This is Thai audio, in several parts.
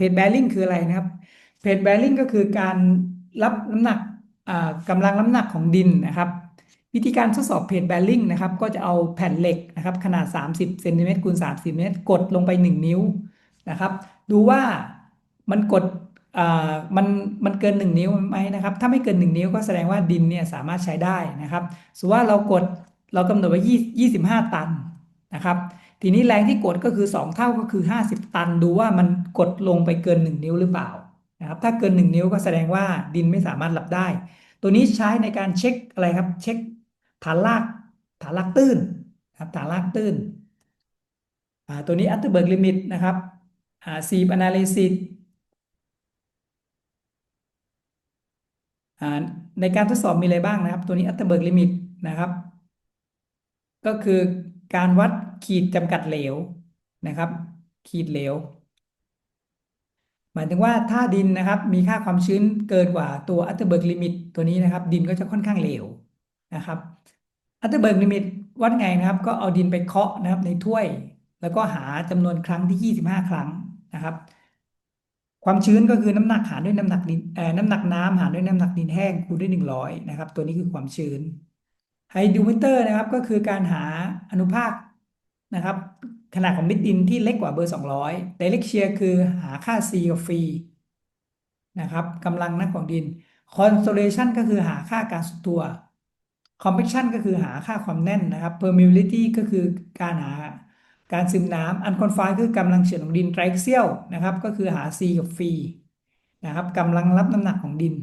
เพจแบริ่งคืออะไรนะครับเพจแบริ่งก็คือการรับน้ำหนักอ่ากำลังน้ำหนักของดินนะครับ วิธีการทดสอบเพจแบริ่งนะครับก็จะเอาแผ่นเหล็กนะครับขนาด 30เซนติเมตรคูณ30เมตรกดลงไป 1 นิ้วนะครับ ดูว่ามันกดมันมันเกิน 1 นิ้วไหมนะครับ ถ้าไม่เกิน 1 นิ้วก็แสดงว่าดินเนี่ยสามารถใช้ได้นะครับสมมติว่าเรากดเรากำหนดไว้25 ตันนะครับ ทีนี้แรงที่กดก็คือ 2 เท่าก็คือ 50 ตันดูว่ามันกดลงไปเกิน 1 นิ้วหรือเปล่านะครับถ้าเกิน 1 นิ้วก็แสดงว่าดินไม่สามารถรับได้ ตัวนี้ใช้ในการเช็คอะไรครับ เช็คฐานรากฐานรากตื้นครับฐานรากตื้นตัวนี้อัตเทอร์เบิร์กลิมิตนะครับอ่าซีบอนาลิซิสในการทดสอบมีอะไรบ้างนะครับ ตัวนี้อัตเบิร์กลิมิตนะครับ ก็คือการวัด ขีดจำกัดเหลวนะครับ ขีดเหลวหมายถึงว่าถ้าดินนะครับ มีค่าความชื้นเกินกว่าตัวอัตเทอร์เบิร์กลิมิตตัวนี้นะครับ ดินก็จะค่อนข้างเหลวนะครับอัตเทอร์เบิร์กลิมิตวัดไงนะครับ ก็เอาดินไปเคาะนะครับในถ้วย แล้วก็หาจำนวนครั้งที่ 25 ครั้งนะครับ ความชื้นก็คือน้ำหนักหารด้วยน้ำหนักดินเอ่อน้ำหนักน้ำหารด้วยน้ำหนักดินแห้งคูณด้วย 100 นะครับ ตัวนี้คือความชื้นไฮดูมิเตอร์นะครับ ก็คือการหาอนุภาค นะครับ ขนาดของมิดดินที่เล็กกว่าเบอร์ 200 Direct Shear คือหาค่า C กับ Phi นะครับกำลังนักของดิน Consolidation ก็คือหาค่าการสุดตัว Compaction ก็คือหาค่าความแน่นนะครับ Permeability ก็คือการหาการซึมน้ำ Unconfined คือกำลังเฉื่อยของดิน Triaxial นะครับ ก็คือหา C กับ Phi นะครับกำลังรับน้ำหนักของดิน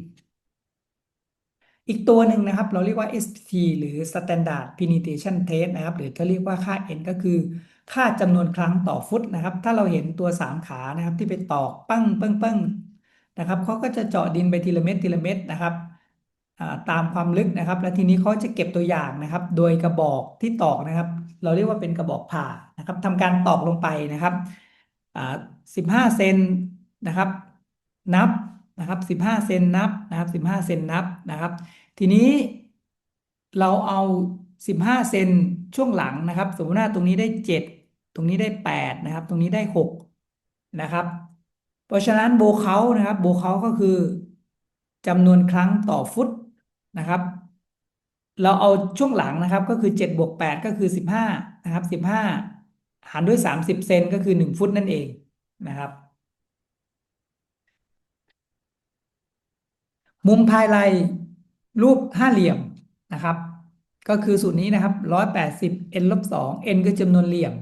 อีกตัวหนึ่งนะครับ เราเรียกว่า SPT หรือ Standard Penetration Test นะครับ หรือเขาเรียกว่าค่า N ก็คือ ค่าจำนวนครั้งต่อฟุตนะครับ ถ้าเราเห็นตัว 3 ขานะครับ ที่ไปตอกปั้งปั้งปั้งนะครับเขาก็จะเจาะดินไปทีละเม็ดทีละเม็ดนะครับตามความลึกนะครับ และทีนี้เขาจะเก็บตัวอย่างนะครับ โดยกระบอกที่ตอกนะครับ เราเรียกว่าเป็นกระบอกผ่านะครับทำการตอกลงไปนะครับสิบห้าเซนนะครับ นับ นะครับสิบห้าเซนนับนะครับสิบห้าเซนนับนะครับ ทีนี้เราเอาสิบห้าเซนช่วงหลังนะครับ สมมติว่าตรงนี้ได้เจ็ดตรงนี้ได้แปดนะครับ ตรงนี้ได้หกนะครับ เพราะฉะนั้นโบเขานะครับโบเขาก็คือจำนวนครั้งต่อฟุตนะครับ เราเอาช่วงหลังนะครับก็คือเจ็ดบวกแปดก็คือสิบห้านะครับสิบห้าหารด้วยสามสิบเซนก็คือหนึ่งฟุตนั่นเองนะครับ มุมภายในรูปห้าเหลี่ยมนะครับ ก็คือสูตรนี้นะครับร้อยแปดสิบ n ลบสอง n ก็จำนวนเหลี่ยม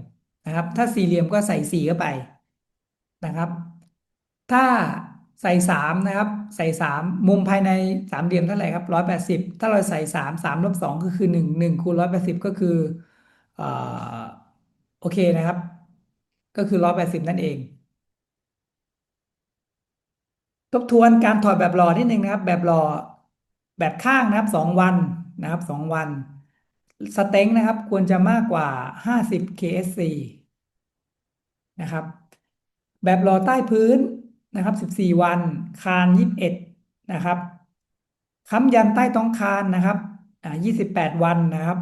นะครับ ถ้าสี่เหลี่ยมก็ใส่สี่เข้าไปนะครับ ถ้าใส่สามนะครับ ใส่สามมุมภายในสามเหลี่ยมเท่าไหร่ครับร้อยแปดสิบถ้าเราใส่สามสามลบสองก็คือหนึ่งหนึ่งคูณร้อยแปดสิบก็คือโอเคนะครับ ก็คือร้อยแปดสิบนั่นเอง ทบทวนการถอดแบบหล่อนิดนึงนะครับ แบบหล่อแบบข้างนะครับสองวันนะครับสองวันสเต็งนะครับ ควรจะมากกว่าห้าสิบ ksc นะครับ แบบหล่อใต้พื้นนะครับสิบสี่วัน คานยี่สิบเอ็ดนะครับค้ำยันใต้ท้องคานนะครับอ่ายี่สิบแปดวันนะครับ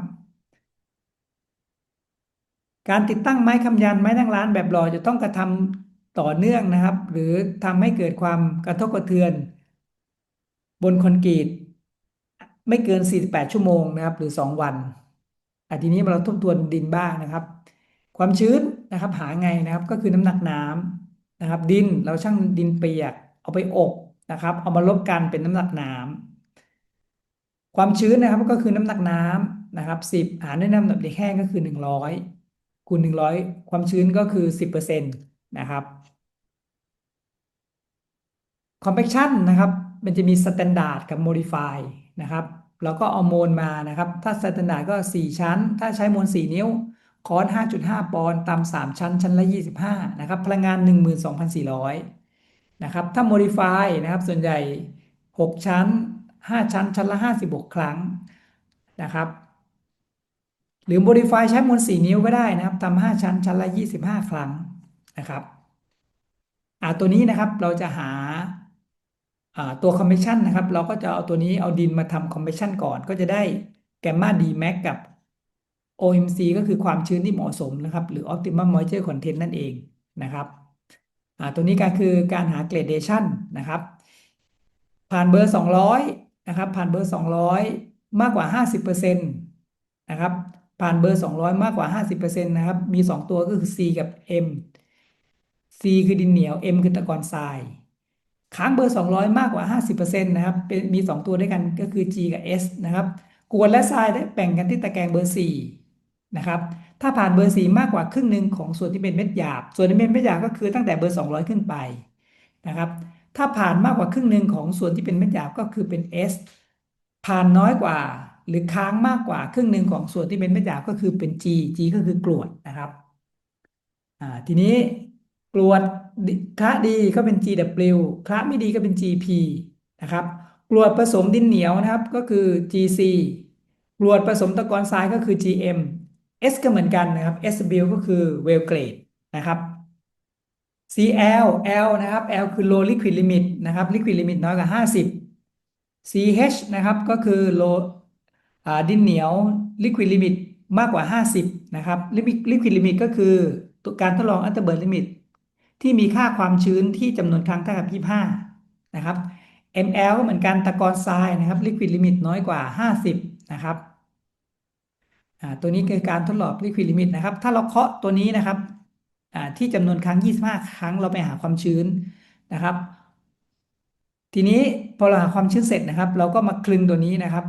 การติดตั้งไม้ค้ำยันไม้นั่งร้านแบบหล่อจะต้องกระทำ ต่อเนื่องนะครับ หรือทำให้เกิดความกระทบกระเทือน บนคอนกรีตไม่เกิน 48 ชั่วโมงนะครับ หรือ 2 วันอันทีนี้เราทบทวนดินบ้างนะครับ ความชื้นนะครับ หาไงนะครับก็คือน้ำหนักน้ำนะครับ ดินเราช่างดินเปียกเอาไปอบนะครับ เอามาลบกันเป็นน้ำหนักน้ำความชื้นนะครับก็คือน้ำหนักน้ำนะครับ10หารด้วยน้ำหนักแห้งก็คือ 100คูณ100 ความชื้นก็คือ 10% นะครับ compaction นะครับ มันจะมี standard กับ modify นะครับเราก็เอาโมลมานะครับ ถ้าสแตนดาร์ดก็ 4 ชั้น ถ้าใช้โมล 4 นิ้วคอร์ส5.5 ปอนด์ตาม 3 ชั้น ชั้นละ 25 นะครับ พลังงาน 12,400 นะครับ ถ้าโมดิฟายนะครับ ส่วนใหญ่ 6 ชั้น 5 ชั้น ชั้นละ 56 ครั้งนะครับ หรือโมดิฟายใช้โมล4 นิ้วก็ได้นะครับทำ5ชั้น ชั้นละ 25 ครั้ง นะครับอ่าตัวนี้นะครับเราจะหาตัวคอมมิชชั่นนะครับ เราก็จะเอาตัวนี้เอาดินมาทำคอมมิชชั่นก่อนก็จะได้แกมมาดีแม็กกับ OMC ก็คือความชื้นที่เหมาะสมนะครับ หรือ Optimum Moisture Content นั่นเองนะครับตัวนี้ก็คือการหาเกรดเดชันนะครับ ผ่านเบอร์ 200 นะครับ ผ่านเบอร์ 200 มากกว่า 50%นะครับ ผ่านเบอร์ 200 มากกว่า 50%นะครับ มี 2 ตัวก็คือ C กับ M C คือดินเหนียว M คือตะกอนทราย ค้างเบอร์ 200 มากกว่า 50%นะครับเป็นมี 2 ตัวด้วยกันก็คือ G กับ S นะครับกรวดและทรายได้แบ่งกันที่ตะแกรงเบอร์ 4 นะครับ ถ้าผ่านเบอร์ 4 มากกว่าครึ่งหนึ่งของส่วนที่เป็นเม็ดหยาบ ส่วนที่เป็นเม็ดหยาบก็คือตั้งแต่เบอร์ 200 ขึ้นไปนะครับ ถ้าผ่านมากกว่าครึ่งหนึ่งของส่วนที่เป็นเม็ดหยาบก็คือเป็น S ผ่านน้อยกว่าหรือค้างมากกว่าครึ่งหนึ่งของส่วนที่เป็นเม็ดหยาบก็คือเป็น G G ก็คือกรวดนะครับทีนี้ กรวดคระดีก็เป็น GW คระไม่ดีก็เป็น GP นะครับกรวดผสมดินเหนียวนะครับก็คือ GC กรวดผสมตะกอนทรายก็คือ GM S ก็เหมือนกันนะครับ SW ก็คือ well grade นะครับ CL L นะครับ L คือ low liquid limit นะครับ liquid limit น้อยกว่า 50 CH นะครับก็คือ low อดินเหนียว liquid limit มากกว่า 50 นะครับ liquid limit ก็คือการทดลองอัลเทอร์เบิร์ตลิมิต ที่มีค่าความชื้นที่จำนวนครั้งเท่ากับ25 นะครับ ML ก็เหมือนกันตะกอนทรายนะครับ liquid limit น้อยกว่า 50 นะครับตัวนี้คือการทดลอง liquid limit นะครับ ถ้าเราเคาะตัวนี้นะครับที่จำนวนครั้ง 25 ครั้งเราไปหาความชื้นนะครับ ทีนี้พอเราหาความชื้นเสร็จนะครับ เราก็มาคลึงตัวนี้นะครับ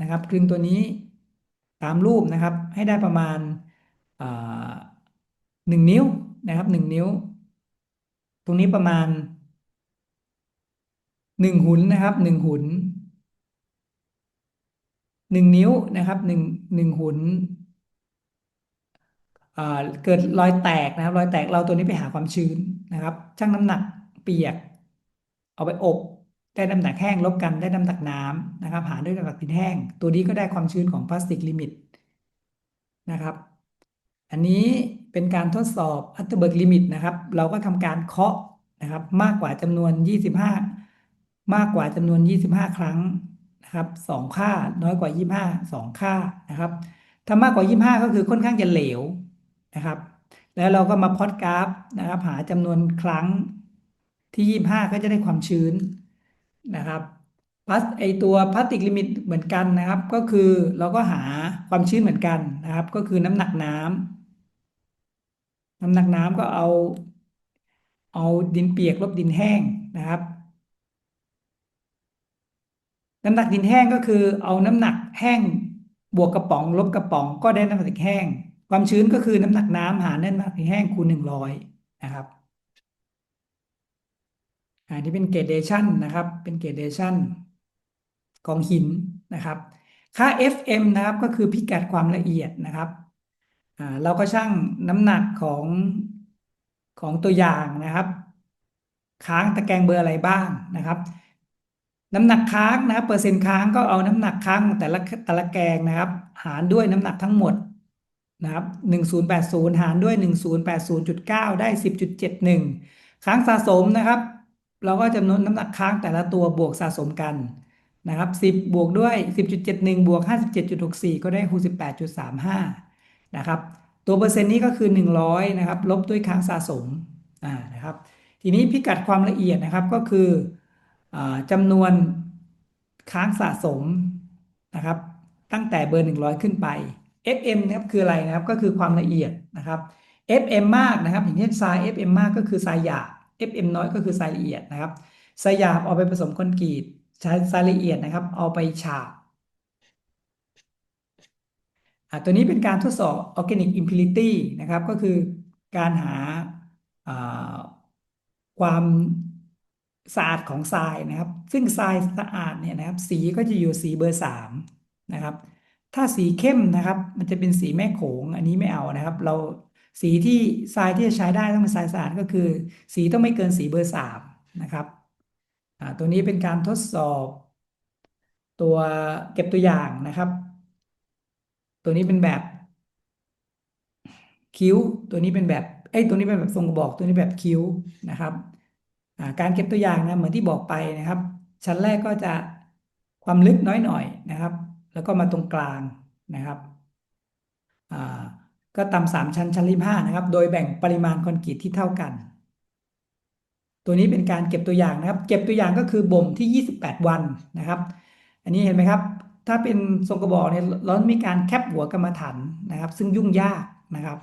นะครับ คลึงตัวนี้ตามรูปนะครับ ให้ได้ประมาณหนึ่งนิ้วนะครับหนึ่งนิ้ว ตรงนี้ประมาณหนึ่งหุนนะครับหนึ่งหุนหนึ่งนิ้วนะครับหนึ่งหนึ่งหุนเกิดรอยแตกนะครับ รอยแตกเราตัวนี้ไปหาความชื้นนะครับชั่งน้ำหนักเปียก เอาไปอบ ได้น้ำหนักแห้งลบกันได้น้ำหนักน้ำนะครับ หารด้วยน้ำหนักดินแห้ง ตัวนี้ก็ได้ความชื้นของพลาสติกลิมิตนะครับ อันนี้ เป็นการทดสอบอัตเบิร์กลิมิตนะครับ เราก็ทำการเคาะนะครับ มากกว่าจำนวน 25 มากกว่าจำนวน 25 ครั้งนะครับสองค่าน้อยกว่า 25 2 ค่านะครับถ้ามากกว่า 25 ก็คือค่อนข้างจะเหลวนะครับ แล้วเราก็มาพอดกราฟนะครับ หาจำนวนครั้งที่ 25 ก็จะได้ความชื้นนะครับพลาสไอตัวพลาสติกลิมิตเหมือนกันนะครับ ก็คือเราก็หาความชื้นเหมือนกันนะครับ ก็คือน้ำหนักน้ำ น้ำหนักน้ำก็เอา เอาดินเปียกลบดินแห้งนะครับ น้ำหนักดินแห้งก็คือ เอาน้ำหนักแห้งบวกกระป๋อง ลบกระป๋องก็ได้น้ำหนักแห้ง ความชื้นก็คือน้ำหนักน้ำหารน้ำหนักแห้งคูณหนึ่งร้อยนะครับอันนี้เป็นเกรดเดชันนะครับ เป็นเกรดเดชันของหินนะครับ ค่า FM นะครับก็คือพิกัดความละเอียดนะครับ เราก็ชั่งน้ำหนักของของตัวอย่างนะครับ ค้างตะแกรงเบอร์อะไรบ้างนะครับ น้ำหนักค้างนะครับเปอร์เซ็นต์ค้างก็เอาน้ำหนักค้างแต่ละแต่ละแกงนะครับ หารด้วยน้ำหนักทั้งหมดนะครับ1080 หารด้วย 1080.9 ได้ 10.71 ค้างสะสมนะครับ เราก็จำนวนน้ำหนักค้างแต่ละตัวบวกสะสมกันนะครับ 10 บวกด้วย 10.71 บวก 57.64 ก็ได้ 68.35 นะครับ ตัวเปอร์เซ็นต์นี้ก็คือ 100นะครับลบด้วยค้างสะสมอ่านะครับ ทีนี้พิกัดความละเอียดนะครับก็คืออจำนวนค้างสะสมนะครับ ตั้งแต่เบอร์ 100 ขึ้นไป FM นะครับคืออะไรนะครับก็คือความละเอียดนะครับ FM มากนะครับ อย่างเช่นทราย FM มากก็คือทรายหยาบ FM น้อยก็คือทรายละเอียดนะครับทรายหยาบเอาไปผสมคอนกรีตทรายละเอียดนะครับ เอาไปฉาบ ตัวนี้เป็นการทดสอบ organic impurity นะครับ ก็คือการหาความสะอาดของทรายนะครับ ซึ่งทรายสะอาดเนี่ยนะครับ สีก็จะอยู่สีเบอร์สามนะครับ ถ้าสีเข้มนะครับ มันจะเป็นสีแม่โขง อันนี้ไม่เอานะครับ เราสีที่ทรายที่จะใช้ได้ต้องเป็นทรายสะอาดก็คือ สีต้องไม่เกินสีเบอร์สามนะครับตัวนี้เป็นการทดสอบ ตัวเก็บตัวอย่างนะครับ ตัวนี้เป็นแบบคิ้ว ตัวนี้เป็นแบบไอ้ตัวนี้เป็นแบบทรงกระบอกตัวนี้แบบคิ้วนะครับการเก็บตัวอย่างนะเหมือนที่บอกไปนะครับ ชั้นแรกก็จะความลึกน้อยหน่อยนะครับ แล้วก็มาตรงกลางนะครับก็ตำสามชั้นชั้นริมห้านะครับ โดยแบ่งปริมาณคอนกรีตที่เท่ากัน ตัวนี้เป็นการเก็บตัวอย่างนะครับ เก็บตัวอย่างก็คือบ่มที่ 28 วันนะครับ อันนี้เห็นไหมครับ ถ้าเป็นทรงกระบอกเนี่ยเรามีการแคปหัวกรรมฐานนะครับ ซึ่งยุ่งยากนะครับ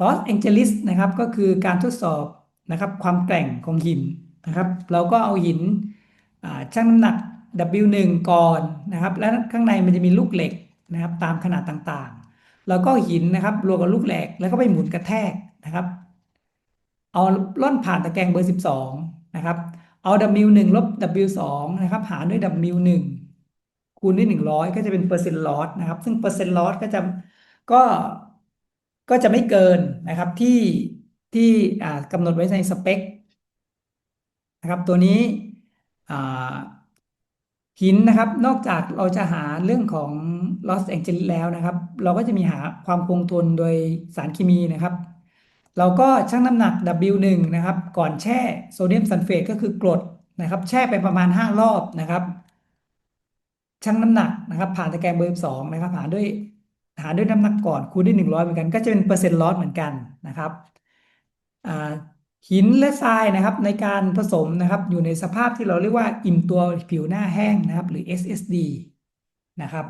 ลอสแองเจลิสนะครับก็คือการทดสอบนะครับ ความแกร่งของหินนะครับ เราก็เอาหินชั่งน้ำหนัก W1 ก่อนนะครับ และข้างในมันจะมีลูกเหล็กนะครับ ตามขนาดต่างๆ แล้วก็หินนะครับรวมกับลูกเหล็กแล้วก็ไปหมุนกระแทกนะครับ เอาล่อนผ่านตะแกรงเบอร์ 12 นะครับ เอา W1 ลบ W2 นะครับ หารด้วย W1 คูณด้วย100ก็จะเป็นเปอร์เซ็นต์ลอสนะครับ ซึ่งเปอร์เซ็นต์ลอสก็จะก็ก็จะไม่เกินนะครับที่ที่กำหนดไว้ในสเปคนะครับตัวนี้หินนะครับนอกจากเราจะหาเรื่องของ loss Angeles แล้วนะครับ เราก็จะมีหาความคงทนโดยสารเคมีนะครับ เราก็ชั่งน้ำหนัก W1 นะครับ ก่อนแช่โซเดียมซัลเฟตก็คือกรดนะครับ แช่ไปประมาณ 5 รอบนะครับ ชั่งน้ำหนักนะครับผ่านตะแกรงเบอร์สองนะครับหาด้วยหารด้วยน้ำหนักก่อนคูณด้วยหนึ่งร้อยเหมือนกัน ก็จะเป็นเปอร์เซ็นต์ลอสเหมือนกันนะครับหินและทรายนะครับในการผสมนะครับอยู่ในสภาพที่เราเรียกว่าอิ่มตัวผิวหน้าแห้งนะครับหรือ SSD นะครับ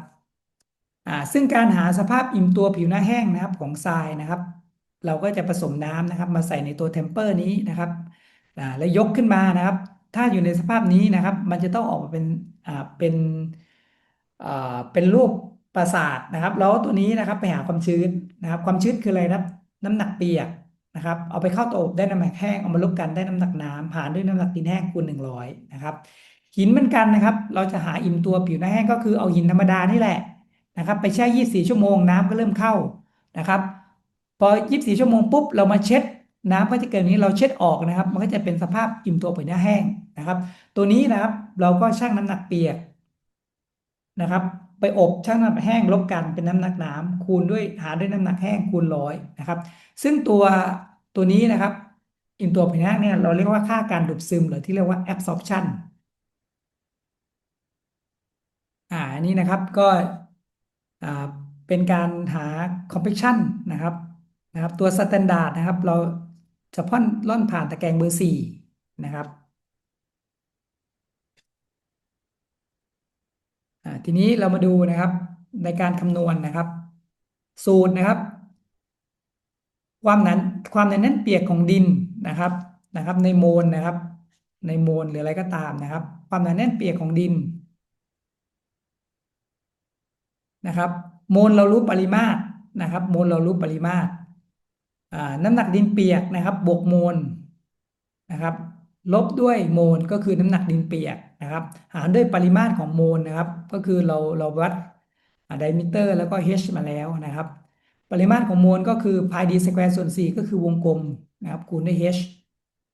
ซึ่งการหาสภาพอิ่มตัวผิวหน้าแห้งนะครับของทรายนะครับ เราก็จะผสมน้ำนะครับ มาใส่ในตัวเทมเปอร์นี้นะครับแล้วยกขึ้นมานะครับ ถ้าอยู่ในสภาพนี้นะครับ มันจะต้องออกมาเป็นเป็น เป็นรูปประสาทนะครับ แล้วตัวนี้นะครับไปหาความชื้นนะครับ ความชื้นคืออะไรนะน้ำหนักเปียกนะครับ เอาไปเข้าตัวอบได้น้ำหนักแห้งเอามาลบกันได้น้ำหนักน้ำหารด้วยน้ำหนักดินแห้งคูณหนึ่งร้อยนะครับ หินเหมือนกันนะครับ เราจะหาอิ่มตัวผิวหน้าแห้งก็คือเอาหินธรรมดานี่แหละนะครับ ไปแช่ยี่สี่ชั่วโมงน้ำก็เริ่มเข้านะครับพอยี่สี่ชั่วโมงปุ๊บเรามาเช็ดน้ำก็จะเกิดนี้เราเช็ดออกนะครับ มันก็จะเป็นสภาพอิ่มตัวผิวหน้าแห้งนะครับ ตัวนี้นะครับเราก็ชั่งน้ำหนักเปียก นะครับ ไปอบช่างน้ำหนักแห้งลบกันเป็นน้ำหนักน้ำคูณด้วยหารด้วยน้ำหนักแห้งคูณร้อยนะครับ ซึ่งตัวตัวนี้นะครับอินตัวพนักเนี่ยเราเรียกว่าค่าการดูดซึมหรือที่เรียกว่า absorption อ่าอันนี้นะครับก็อ่าเป็นการหา compaction นะครับนะครับ ตัว standard นะครับ เราจะพ่นล่อนผ่านตะแกรงเบอร์สี่นะครับ ทีนี้เรามาดูนะครับในการคำนวณนะครับ สูตรนะครับ ความนั้นความหนาแน่นเปียกของดินนะครับนะครับ ในโมลนะครับ ในโมลหรืออะไรก็ตามนะครับ ความหนาแน่นเปียกของดินนะครับ โมลเรารู้ปริมาตรนะครับ โมลเรารู้ปริมาตรน้ำหนักดินเปียกนะครับ บวกโมลนะครับ ลบด้วยโมลก็คือน้ำหนักดินเปียก นะครับ หารด้วยปริมาตรของโมลนะครับ ก็คือเราเราวัดไดมิเตอร์แล้วก็ h มาแล้วนะครับ ปริมาตรของโมลก็คือพายดีสแควร์ส่วน 4 ก็คือวงกลมนะครับคูณด้วย h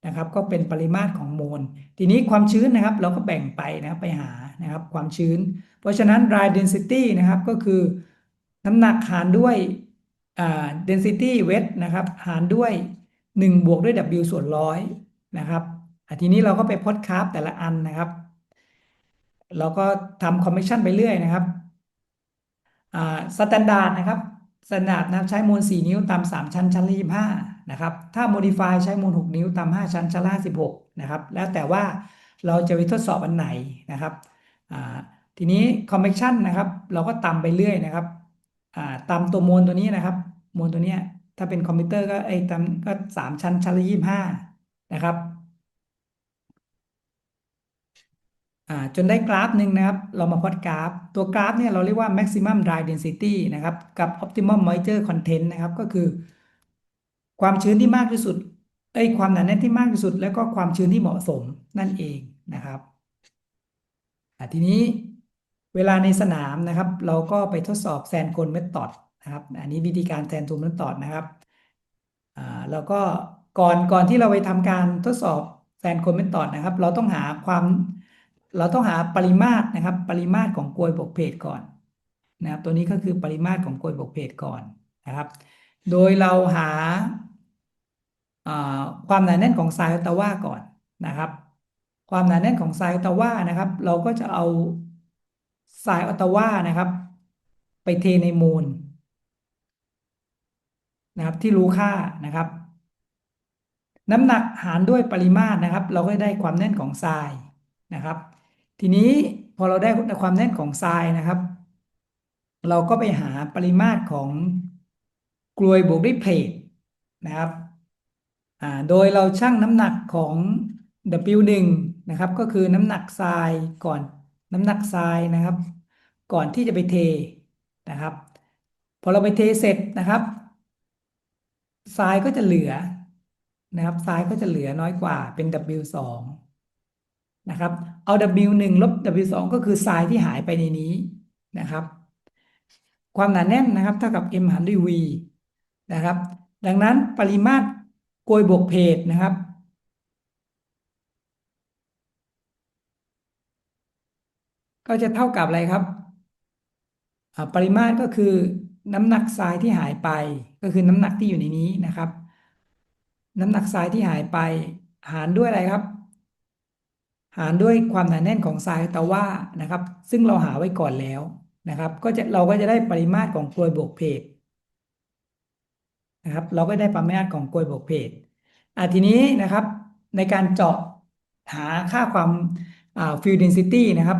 นะครับก็เป็นปริมาตรของโมล ทีนี้ความชื้นนะครับเราก็แบ่งไปนะครับไปหานะครับความชื้น เพราะฉะนั้น dry density นะครับก็คือน้ำหนักหารด้วยอ่า density wet นะครับหารด้วย 1 บวกด้วย W ส่วนร้อยนะครับทีนี้เราก็ไปพดคราฟแต่ละอันนะครับ เราก็ทำคอมมิชชั่นไปเรื่อยนะครับสแตนดาร์ดนะครับสแตนดาร์ดนะใช้มูล 4 นิ้วตาม 3 ชั้นชั้นละ25นะครับถ้าโมดิฟายใช้มูล 6 นิ้วตาม 5 ชั้นชั้นละ16นะครับแล้วแต่ว่าเราจะไปทดสอบอันไหนนะครับทีนี้คอมมิชชั่นนะครับ เราก็ตามไปเรื่อยนะครับตามตัวมูลตัวนี้นะครับมูลตัวนี้ถ้าเป็นคอมพิวเตอร์ก็ไอ้ตามก็ 3 ชั้นชั้นละ25นะครับ จนได้กราฟหนึ่งนะครับ เรามาพอดกราฟ ตัวกราฟเนี่ยเราเรียกว่า maximum dry density นะครับกับ optimum moisture content นะครับ ก็คือ ความชื้นที่มากที่สุดไอ้ยความหนาแน่นที่มากที่สุด แล้วก็ความชื้นที่เหมาะสมนั่นเองนะครับทีนี้เวลาในสนามนะครับ เราก็ไปทดสอบแซนโคนเมธอดนะครับ อันนี้วิธีการแซนโคนเมธอดนะครับแล้วก็ก่อนก่อนที่เราไปทำการทดสอบแซนโคนเมธอดนะครับ เราต้องหาความ เราต้องหาปริมาตรนะครับ ปริมาตรของกลวยบวกเพจก่อนนะครับ ตัวนี้ก็คือปริมาตรของกลวยบวกเพจก่อนนะครับ โดยเราหาความหนาแน่นของทรายตาว่าก่อนนะครับ ความหนาแน่นของทรายตาว่านะครับ เราก็จะเอาทรายออตาว่านะครับ ไปเทในมูลนะครับที่รู้ค่านะครับ น้ำหนักหารด้วยปริมาตรนะครับ เราก็ได้ความแน่นของทรายนะครับ ทีนี้พอเราได้ความแน่นของทรายนะครับ เราก็ไปหาปริมาตรของกลวยบวกด้วยเพลทนะครับโดยเราชั่งน้ำหนักของ W1 นะครับ ก็คือน้ำหนักทรายก่อนน้ำหนักทรายนะครับ ก่อนที่จะไปเทนะครับ พอเราไปเทเสร็จนะครับทรายก็จะเหลือนะครับทรายก็จะเหลือน้อยกว่าเป็น W2 นะครับ เอา W1 ลบ W2 ก็คือทรายที่หายไปในนี้นะครับ ความหนาแน่นนะครับเท่ากับ m หารด้วย v นะครับ ดังนั้นปริมาตรโกยบวกเพจนะครับ ก็จะเท่ากับอะไรครับปริมาตรก็คือน้ำหนักทรายที่หายไป ก็คือน้ำหนักที่อยู่ในนี้นะครับ น้ำหนักทรายที่หายไปหารด้วยอะไรครับ หารด้วยความหนาแน่นของทรายตะว่านะครับ ซึ่งเราหาไว้ก่อนแล้วนะครับ ก็จะเราก็จะได้ปริมาตรของกลวยบวกเพจนะครับ เราก็ได้ปริมาตรของกลวยบวกเพจอะทีนี้นะครับ ในการเจาะหาค่าความฟิลด์เดนซิตี้นะครับ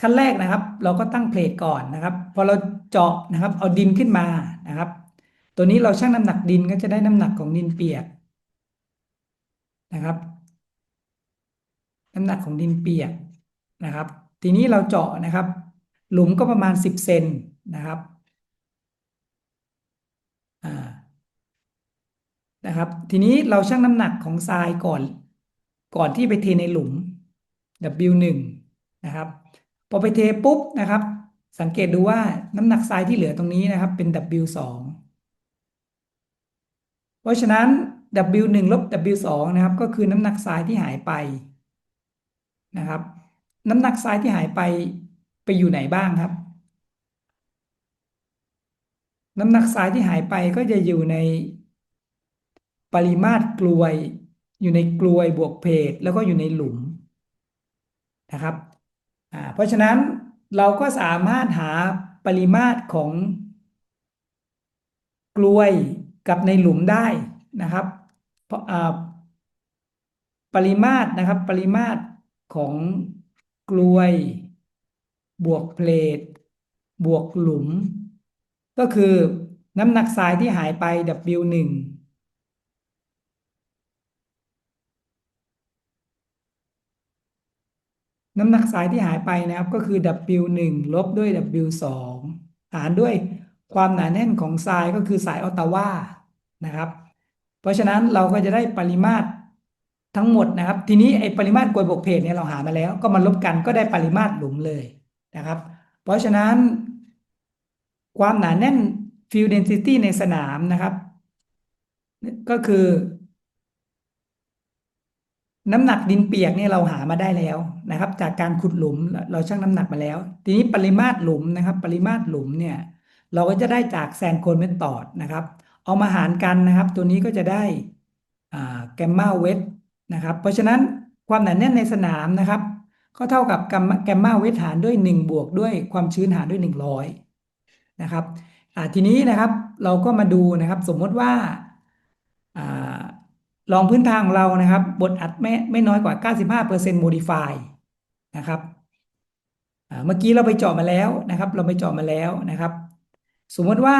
ขั้นแรกนะครับ เราก็ตั้งเพลทก่อนนะครับ พอเราเจาะนะครับ เอาดินขึ้นมานะครับ ตัวนี้เราชั่งน้ำหนักดินก็จะได้น้ำหนักของดินเปียกนะครับ น้ำหนักของดินเปียกนะครับ ทีนี้เราเจาะนะครับ หลุมก็ประมาณ10เซนนะครับอ่านะครับ ทีนี้เราชั่งน้ำหนักของทรายก่อน ก่อนที่ไปเทในหลุม W1 นะครับพอไปเทปุ๊บนะครับ สังเกตดูว่าน้ำหนักทรายที่เหลือตรงนี้นะครับ เป็น W2 เพราะฉะนั้น W1 ลบ W2 นะครับ ก็คือน้ำหนักทรายที่หายไป นะครับ น้ำหนักทรายที่หายไปไปอยู่ไหนบ้างครับ น้ำหนักทรายที่หายไปก็จะอยู่ในปริมาตรกลวย อยู่ในกลวยบวกเพจแล้วก็อยู่ในหลุมนะครับเพราะฉะนั้นเราก็สามารถหาปริมาตรของกลวยกับในหลุมได้นะครับเพราะปริมาตรนะครับ ปริมาตร ของกลวย บวกเพลทบวกหลุม ก็คือน้ำหนักทรายที่หายไป W1 น้ำหนักสายที่หายไปนะครับก็คือ W1 ลบด้วย W2 หารด้วยความหนาแน่นของทรายก็คือสายออตตาวานะครับ เพราะฉะนั้นเราก็จะได้ปริมาตร ทั้งหมดนะครับ ทีนี้ไอ้ปริมาตรกลวยบวกเพจเนี่ยเราหามาแล้ว ก็มาลบกันก็ได้ปริมาตรหลุมเลยนะครับ เพราะฉะนั้น ความหนาแน่นฟิลเดนซิตี้ในสนามนะครับ ก็คือ น้ำหนักดินเปียกเนี่ยเราหามาได้แล้วนะครับ จากการขุดหลุมเราชั่งน้ำหนักมาแล้ว ทีนี้ปริมาตรหลุมนะครับ ปริมาตรหลุมเนี่ย เราก็จะได้จากแซนโคนเมนตอดนะครับ เอามาหารกันนะครับ ตัวนี้ก็จะได้แกมมาเวท นะครับ เพราะฉะนั้นความหนาแน่นในสนามนะครับ ก็เท่ากับแกมมาเวทหารด้วย 1 บวกด้วยความชื้นหารด้วย 100 นะครับทีนี้นะครับเราก็มาดูนะครับสมมติว่าลองพื้นทางของเรานะครับ บทอัดไม่ไม่น้อยกว่า 95% modify นะครับเมื่อกี้เราไปเจาะมาแล้วนะครับ เราไปเจาะมาแล้วนะครับ สมมติว่า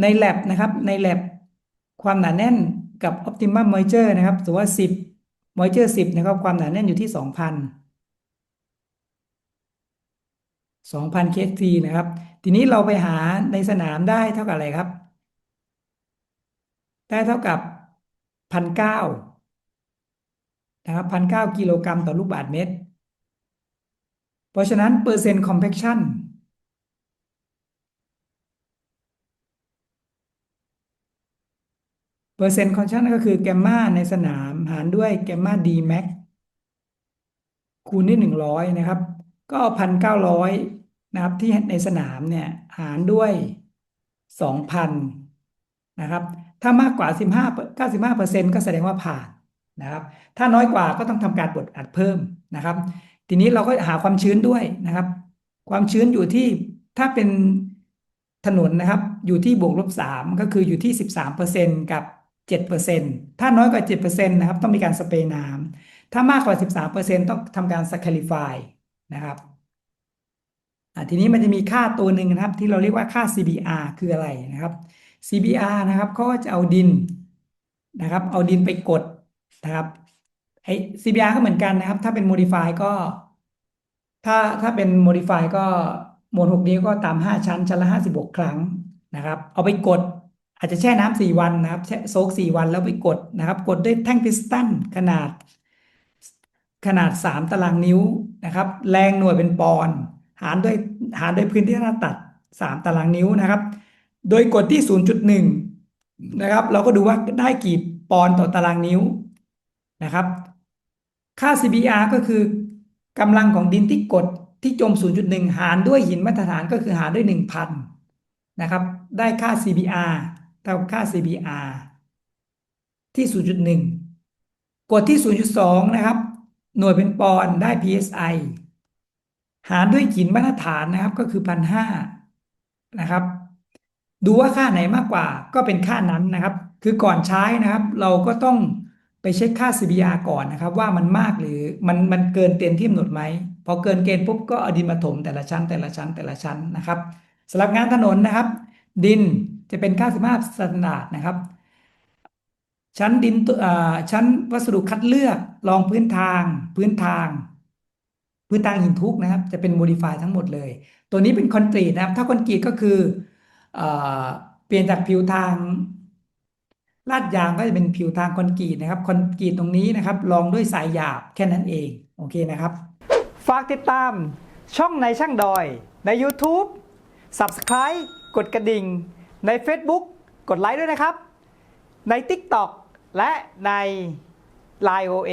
ใน lab นะครับใน lab ความหนาแน่น กับ optimum moisture นะครับสมมติว่า 10 moisture 10 นะครับ ความหนาแน่นอยู่ที่ 2,000 2,000 kT นะครับ ทีนี้เราไปหาในสนามได้เท่ากับอะไรครับ ได้เท่ากับพันเก้านะครับพันเก้ากิโลกรัมต่อลูกบาศก์เมตร เพราะฉะนั้นเปอร์เซ็นต์คอมเพคชัน ปอร์เซ็นต์คอมเพคชันก็คือแกมมาในสนามหารด้วยแกมมาดีแม็กคูณด้วยหนึ่งร้อยนะครับ ก็พันเก้าร้อยนะครับที่ในสนามเนี่ยหารด้วยสองพันนะครับ ถ้ามากกว่า15 95เก้าสิบห้าเปอร์เซ็นต์ก็แสดงว่าผ่านนะครับ ถ้าน้อยกว่าก็ต้องทำการบดอัดเพิ่มนะครับ ทีนี้เราก็หาความชื้นด้วยนะครับ ความชื้นอยู่ที่ถ้าเป็นถนนนะครับอยู่ที่บวกลบ3ก็คืออยู่ที่13เปอร์เซ็นต์กับ 7%ถ้าน้อยกว่า 7%นะครับต้องมีการสเปรย์น้ำถ้ามากกว่า 13%ต้องทำการสแคลิฟายนะครับทีนี้มันจะมีค่าตัวหนึ่งนะครับ ที่เราเรียกว่าค่า CBR คืออะไรนะครับ CBR นะครับเขาก็จะเอาดินนะครับ เอาดินไปกดนะครับไอ้ CBR ก็เหมือนกันนะครับ ถ้าเป็น modify ก็ ถ้าถ้าเป็น modify ก็หมวดหกนิ้วก็ตาม 5 ชั้น ชั้นละ 56 ครั้งนะครับ เอาไปกด อาจจะแช่น้ำสี่วันนะครับแช่โซกสี่วันแล้วไปกดนะครับ กดด้วยแท่งพิสตันขนาด ขนาด3ตารางนิ้วนะครับ แรงหน่วยเป็นปอนด์หารด้วยหารด้วยพื้นที่หน้าตัด3ตารางนิ้วนะครับ โดยกดที่0.1นะครับ เราก็ดูว่าได้กี่ปอนด์ต่อตารางนิ้วนะครับ ค่า CBR ก็คือกำลังของดินที่กดที่จม 0.1 หารด้วยหินมาตรฐานก็คือหารด้วย 1,000 นะครับ ได้ค่า CBR เท่าค่า CBR ที่ 0.1 กดที่ 0.2 นะครับ หน่วยเป็นปอนด์ได้ PSI หารด้วยหินมาตรฐานนะครับก็คือพันห้านะครับ ดูว่าค่าไหนมากกว่าก็เป็นค่านั้นนะครับ คือก่อนใช้นะครับ เราก็ต้องไปเช็คค่า CBR ก่อนนะครับ ว่ามันมากหรือมันมันเกินเกณฑ์ที่กำหนดไหมพอเกินเกณฑ์ปุ๊บก็เอาดินมาถมแต่ละชั้นแต่ละชั้นแต่ละชั้นนะครับสำหรับงานถนนนะครับ ดิน จะเป็นค่าสภาพสแตนดาร์ดนะครับ ชั้นดินตัวชั้นวัสดุคัดเลือกรองพื้นทาง พื้นทาง พื้นทางหินทุกนะครับ จะเป็นโมดิฟายทั้งหมดเลย ตัวนี้เป็นคอนกรีตนะครับ ถ้าคอนกรีตก็คือเอเปลี่ยนจากผิวทางลาดยางก็จะเป็นผิวทางคอนกรีตนะครับ คอนกรีตตรงนี้นะครับรองด้วยสายหยาบแค่นั้นเอง โอเคนะครับ ฝากติดตามช่องในช่างดอยใน YouTube Subscribe กดกระดิ่ง ใน Facebook กดไลค์ด้วยนะครับ ใน TikTok และใน Line OA